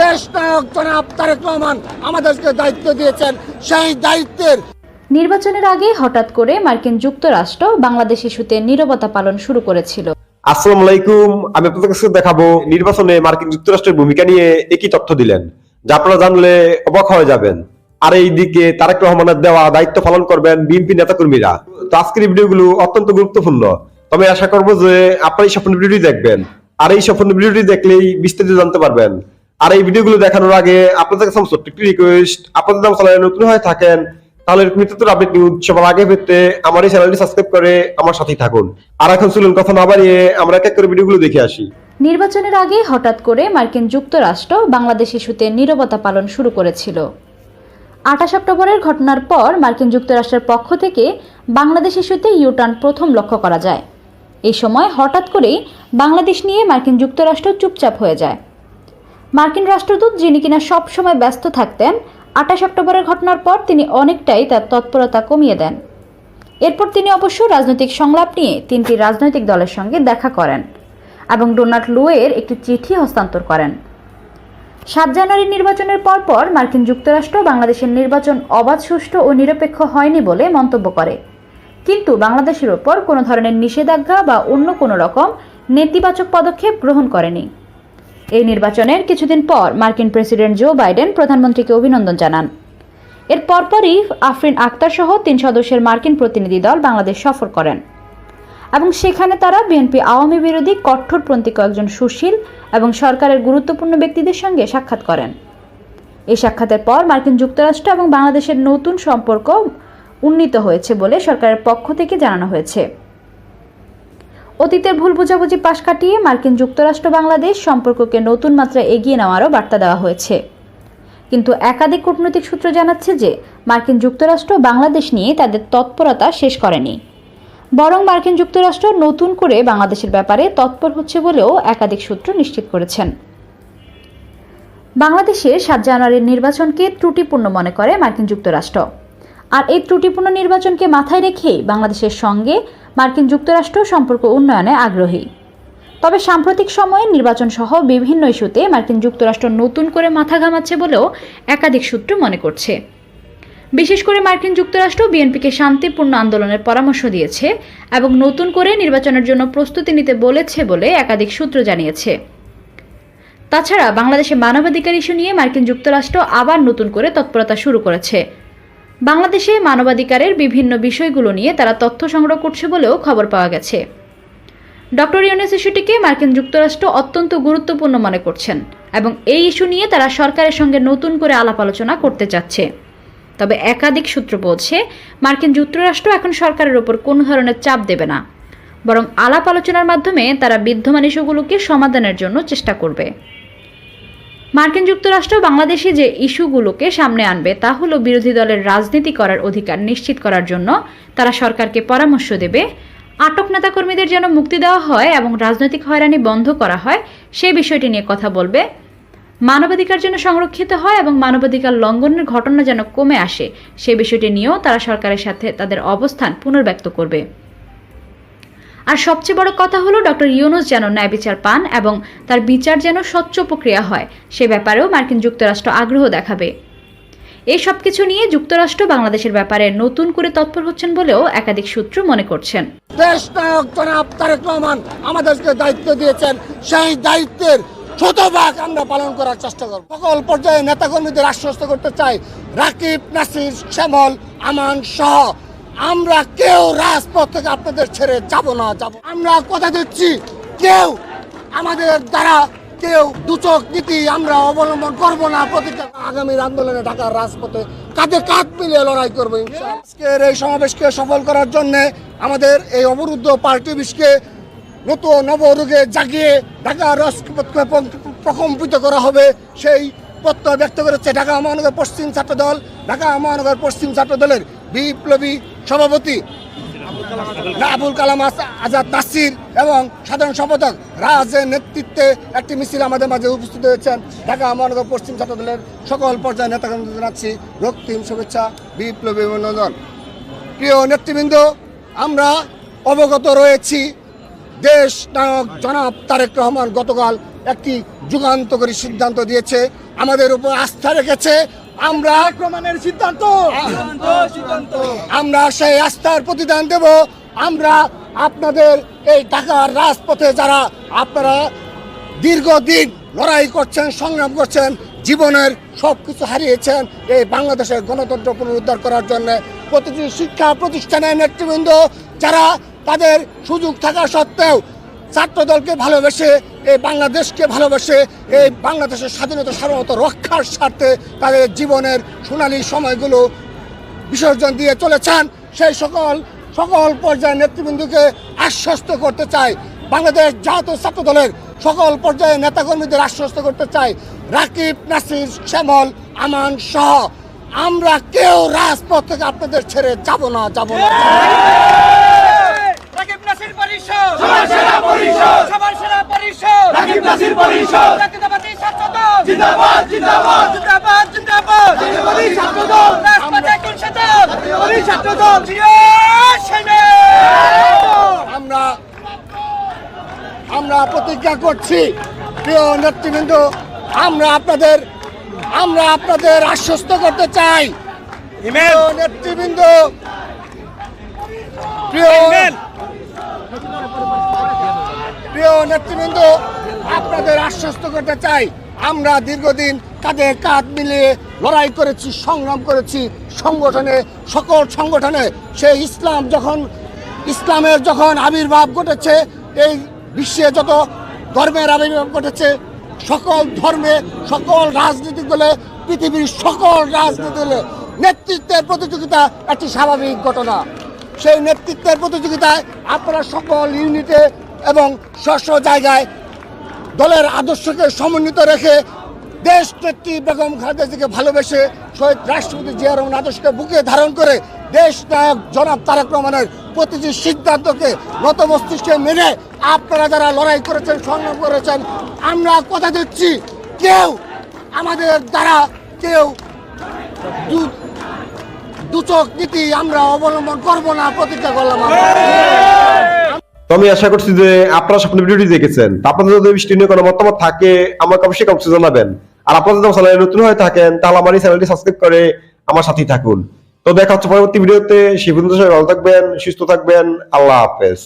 দেশ নায়ক জনাব তারেক রহমান আমাদেরকে দায়িত্ব দিয়েছেন সেই দায়িত্বের। নির্বাচনের আগে হঠাৎ করে মার্কিন যুক্তরাষ্ট্র বাংলাদেশ ইস্যুতে নীরবতা পালন শুরু করেছিল। আসসালামু আলাইকুম আমি আপনাদের কাছে দেখাবো নির্বাচনে মার্কিন যুক্তরাষ্ট্রের ভূমিকা নিয়ে একই তথ্য দিলেন যা আপনারা জানলে অবাক হয়ে যাবেন। আর এইদিকে তারেক রহমানের দেওয়া দায়িত্ব পালন করবেন বিএনপি নেতাকর্মীরা। তো আজকের এই ভিডিওগুলো অত্যন্ত গুরুত্বপূর্ণ। তবে আশা করব যে আপনারা এই সম্পূর্ণ ভিডিওটি দেখবেন। আর এই সম্পূর্ণ ভিডিওটি দেখলেই বিস্তারিত জানতে পারবেন। আর এই ভিডিওগুলো দেখানোর আগে আপনাদের কাছে ছোট্ট একটি রিকোয়েস্ট আপনাদের নাম চ্যানেলে নতুন হয়ে থাকেন, তাহলে এরকম নিত্য আপডেট নিউজ আগে পেতে আমার এই চ্যানেলটি সাবস্ক্রাইব করে আমার সাথেই থাকুন। আর এখন চলুন কথা না বাড়িয়ে আমরা এক এক করে ভিডিওগুলো দেখে আসি। নির্বাচনের আগে হঠাৎ করে মার্কিন যুক্তরাষ্ট্র বাংলাদেশ ইস্যুতে নীরবতা পালন শুরু করেছিল। আঠাশ অক্টোবরের ঘটনার পর মার্কিন যুক্তরাষ্ট্রের পক্ষ থেকে বাংলাদেশ ইস্যুতে ইউটার্ন প্রথম লক্ষ্য করা যায়। এই সময় হঠাৎ করেই বাংলাদেশ নিয়ে মার্কিন যুক্তরাষ্ট্র চুপচাপ হয়ে যায়। মার্কিন রাষ্ট্রদূত যিনি কিনা সবসময় ব্যস্ত থাকতেন, আঠাশ অক্টোবরের ঘটনার পর তিনি অনেকটাই তার তৎপরতা কমিয়ে দেন। এরপর তিনি অবশ্য রাজনৈতিক সংলাপ নিয়ে তিনটি রাজনৈতিক দলের সঙ্গে দেখা করেন এবং ডোনাল্ড লুয়ের একটি চিঠি হস্তান্তর করেন। সাত জানুয়ারি নির্বাচনের পরপর মার্কিন যুক্তরাষ্ট্র বাংলাদেশের নির্বাচন অবাধ, সুষ্ঠু ও নিরপেক্ষ হয়নি বলে মন্তব্য করে। কিন্তু বাংলাদেশের ওপর কোনো ধরনের নিষেধাজ্ঞা বা অন্য কোনো রকম নেতিবাচক পদক্ষেপ গ্রহণ করেনি। এই নির্বাচনের কিছুদিন পর মার্কিন প্রেসিডেন্ট জো বাইডেন প্রধানমন্ত্রীকে অভিনন্দন জানান। এর পরপরই আফরিন আক্তার সহ তিন সদস্যের মার্কিন প্রতিনিধি দল বাংলাদেশ সফর করেন এবং সেখানে তারা বিএনপি আওয়ামী বিরোধী কঠোরপন্থী কয়েকজন সুশীল এবং সরকারের গুরুত্বপূর্ণ ব্যক্তিদের সঙ্গে সাক্ষাৎ করেন। এই সাক্ষাতের পর মার্কিন যুক্তরাষ্ট্র এবং বাংলাদেশের নতুন সম্পর্ক উন্নীত হয়েছে বলে সরকারের পক্ষ থেকে জানানো হয়েছে। অতীতের ভুল বোঝাবুঝি পাশ কাটিয়ে মার্কিন যুক্তরাষ্ট্র বাংলাদেশ সম্পর্ককে নতুন মাত্রায় এগিয়ে নেওয়ারও বার্তা দেওয়া হয়েছে। কিন্তু একাধিক কূটনৈতিক সূত্র জানাচ্ছে যে মার্কিন যুক্তরাষ্ট্র বাংলাদেশ নিয়ে তাদের তৎপরতা শেষ করেনি। বরং মার্কিন যুক্তরাষ্ট্র নতুন করে বাংলাদেশের ব্যাপারে তৎপর হচ্ছে বলেও একাধিক সূত্র নিশ্চিত করেছেন। বাংলাদেশের সাত জানুয়ারির নির্বাচনকে ত্রুটিপূর্ণ মনে করে মার্কিন যুক্তরাষ্ট্র। আর এই ত্রুটিপূর্ণ নির্বাচনকে মাথায় রেখেই বাংলাদেশের সঙ্গে মার্কিন যুক্তরাষ্ট্র সম্পর্ক উন্নয়নে আগ্রহী। তবে সাম্প্রতিক সময়ে নির্বাচন সহ বিভিন্ন ইস্যুতে মার্কিন যুক্তরাষ্ট্র নতুন করে মাথা ঘামাচ্ছে বলেও একাধিক সূত্র মনে করছে। বিশেষ করে মার্কিন যুক্তরাষ্ট্র বিএনপিকে শান্তিপূর্ণ আন্দোলনের পরামর্শ দিয়েছে এবং নতুন করে নির্বাচনের জন্য প্রস্তুতি নিতে বলেছে বলে একাধিক সূত্র জানিয়েছে। তাছাড়া বাংলাদেশে মানবাধিকার ইস্যু নিয়ে মার্কিন যুক্তরাষ্ট্র আবার নতুন করে তৎপরতা শুরু করেছে। বাংলাদেশে মানবাধিকারের বিভিন্ন বিষয়গুলো নিয়ে তারা তথ্য সংগ্রহ করছে বলেও খবর পাওয়া গেছে। ডক্টর ইউনেস ইস্যুটিকে মার্কিন যুক্তরাষ্ট্র অত্যন্ত গুরুত্বপূর্ণ মনে করছেন এবং এই ইস্যু নিয়ে তারা সরকারের সঙ্গে নতুন করে আলাপ আলোচনা করতে চাচ্ছে। তবে একাধিক সূত্র বলছে, মার্কিন যুক্তরাষ্ট্র এখন সরকারের ওপর কোনো ধরনের চাপ দেবে না। বরং আলাপ আলোচনার মাধ্যমে তারা বিদ্যমান ইস্যুগুলোকে সমাধানের জন্য চেষ্টা করবে। মার্কিন যুক্তরাষ্ট্র বাংলাদেশে যে ইস্যুগুলোকে সামনে আনবে তা হলো বিরোধী দলের রাজনীতি করার অধিকার নিশ্চিত করার জন্য তারা সরকারকে পরামর্শ দেবে। আটক নেতাকর্মীদের যেন মুক্তি দেওয়া হয় এবং রাজনৈতিক হয়রানি বন্ধ করা হয় সেই বিষয়টি নিয়ে কথা বলবে। মানবাধিকার যেন সংরক্ষিত হয় এবং মানবাধিকার লঙ্ঘনের ঘটনা যেন কমে আসে, সে বিষয়টি নিয়েও তারা সরকারের সাথে তাদের অবস্থান পুনর্ব্যক্ত করবে। আর সবচেয়ে বড় কথা হলো ডক্টর ইউনুস যেন ন্যায় বিচার পান এবং তার বিচার যেন স্বচ্ছ প্রক্রিয়া হয়, সে ব্যাপারেও মার্কিন যুক্তরাষ্ট্র আগ্রহ দেখাবে। এই সব কিছু নিয়ে যুক্তরাষ্ট্র বাংলাদেশের ব্যাপারে নতুন করে তৎপর হচ্ছেন বলেও একাধিক সূত্র মনে করছেন। দেশ রহমান আমাদেরকে দায়িত্ব দিয়েছেন, সেই দায়িত্বের শতভাগ আমরা পালন করার চেষ্টা করব। সকল পর্যায়ে নেতাকর্মীদের আশ্বস্ত করতে চাই রাকিব, নাসির, শ্যামল, আমান সহ আমরা কেউ রাজপথ থেকে আপনাদের ছেড়ে যাব না, যাব। আমরা কথা দিচ্ছি, কেউ আমাদের দ্বারা কেউ দুচক নীতি আমরা অবলম্বন করব না, প্রতিটা আগামী আন্দোলনে ঢাকার রাজপথে কাঁধে কাঁধ মিলিয়ে লড়াই করব আজকের এই সমাবেশকে সফল করার জন্য আমাদের এই অবরুদ্ধ পার্টি অফিসকে নতুন নবরোগে জাগিয়ে ঢাকার রাজপথকে প্রকম্পিত করা হবে। সেই প্রত্যয় ব্যক্ত করেছে ঢাকা মহানগর পশ্চিম ছাত্র দল ঢাকা মহানগর পশ্চিম ছাত্র দলের বিপ্লবী সভাপতি আবুল কালাম আজাদ নাসির এবং সাধারণ সম্পাদক রাজের নেতৃত্বে একটি মিছিল আমাদের মাঝে উপস্থিত হয়েছেন। ঢাকা মহানগর পশ্চিম ছাত্র দলের সকল পর্যায়ে নেতাকর্মী জানাচ্ছি রক্তিম শুভেচ্ছা, বিপ্লবী অভিনন্দন। প্রিয় নেতৃবৃন্দ, আমরা অবগত রয়েছি, দেশ নায়ক জনাব তারেক রহমান গতকাল একটি যুগান্তকারী সিদ্ধান্ত দিয়েছে। আমাদের উপর আস্থা রেখেছে আমরা আক্রমণের সিদ্ধান্ত। আমরা সেই আস্থার প্রতিদান দেব। আমরা আপনাদের এই ঢাকার রাজপথে যারা আপনারা দীর্ঘদিন লড়াই করছেন সংগ্রাম করছেন জীবনের সব কিছু হারিয়েছেন এই বাংলাদেশের গণতন্ত্র পুনরুদ্ধার করার জন্য প্রতিটি শিক্ষা প্রতিষ্ঠানের নেতৃবৃন্দ যারা তাদের সুযোগ থাকা সত্ত্বেও ছাত্র দলকে ভালোবেসে, এই বাংলাদেশকে ভালোবেসে, এই বাংলাদেশের স্বাধীনতা, সার্বভৌমত্ব রক্ষার স্বার্থে তাদের জীবনের সোনালী সময়গুলো বিসর্জন দিয়ে চলেছেন। সেই সকল সকল পর্যায়ের নেতৃবৃন্দকে আশ্বস্ত করতে চাই। বাংলাদেশ জাতীয় ছাত্র দলের সকল পর্যায়ের নেতাকর্মীদের আশ্বস্ত করতে চাই। রাকিব, নাসির, শ্যামল, আমান সহ আমরা কেউ রাজপথ থেকে আপনাদের ছেড়ে যাব না যাব না রাকিব নাসির পরিষদ সবার সেরা পরিষদ। সবার সেরা পরিষদ। রাকিব নাসির পরিষদ। জাতীয়তাবাদী ছাত্র দল জিন্দাবাদ জিন্দাবাদ। জিন্দাবাদ জিন্দাবাদ। জাতীয়তাবাদী ছাত্র দল রাজপথে কোন জাতীয়তাবাদী ছাত্র দল জিয়া সেনে আমরা আমরা প্রতিজ্ঞা করছি প্রিয় নেতৃবৃন্দ আমরা আপনাদের আমরা আপনাদের আশ্বস্ত করতে চাই। প্রিয় নেতৃবৃন্দ প্রিয় প্রিয় নেতৃবৃন্দ, আপনাদের আশ্বস্ত করতে চাই, আমরা দীর্ঘদিন কাঁধে কাঁধ মিলিয়ে লড়াই করেছি, সংগ্রাম করেছি, সংগঠনে, সকল সংগঠনে। সেই ইসলাম যখন, ইসলামের যখন আবির্ভাব ঘটেছে, এই বিশ্বে যত ধর্মের আবির্ভাব ঘটেছে, সকল ধর্মে, সকল রাজনৈতিক দলে, পৃথিবীর সকল রাজনীতি দলে নেতৃত্বের প্রতিযোগিতা একটি স্বাভাবিক ঘটনা। সেই নেতৃত্বের প্রতিযোগিতায় আপনারা সকল ইউনিটে এবং স্ব স্ব জায়গায় দলের আদর্শকে সমন্বিত রেখে দেশ নেত্রী বেগম খালেদা জিকে ভালোবেসে শহীদ রাষ্ট্রপতি জিয়া রহমান আদর্শকে বুকে ধারণ করে দেশ নায়ক জনাব তারেক রহমানের প্রতিটি সিদ্ধান্তকে নত মস্তিষ্কে মেনে আপনারা যারা লড়াই করেছেন, সংগ্রাম করেছেন, আমরা কথা দিচ্ছি, কেউ আমাদের দ্বারা কেউ দুচক নীতি আমরা অবলম্বন করব না, প্রতিজ্ঞা করলাম। তো আমি আশা করছি যে আপনারা স্বপ্ন ভিডিওটি দেখেছেন। আপনাদের যদি বৃষ্টি নিয়ে কোনো মতামত থাকে, আমাকে অবশ্যই কমেন্টে জানাবেন। আর আপনারা যদি আমার চ্যানেলে নতুন হয়ে থাকেন, তাহলে আমার এই চ্যানেলটি সাবস্ক্রাইব করে আমার সাথেই থাকুন। তো দেখা হচ্ছে পরবর্তী ভিডিওতে। সেই পর্যন্ত সবাই ভালো থাকবেন, সুস্থ থাকবেন। আল্লাহ হাফেজ।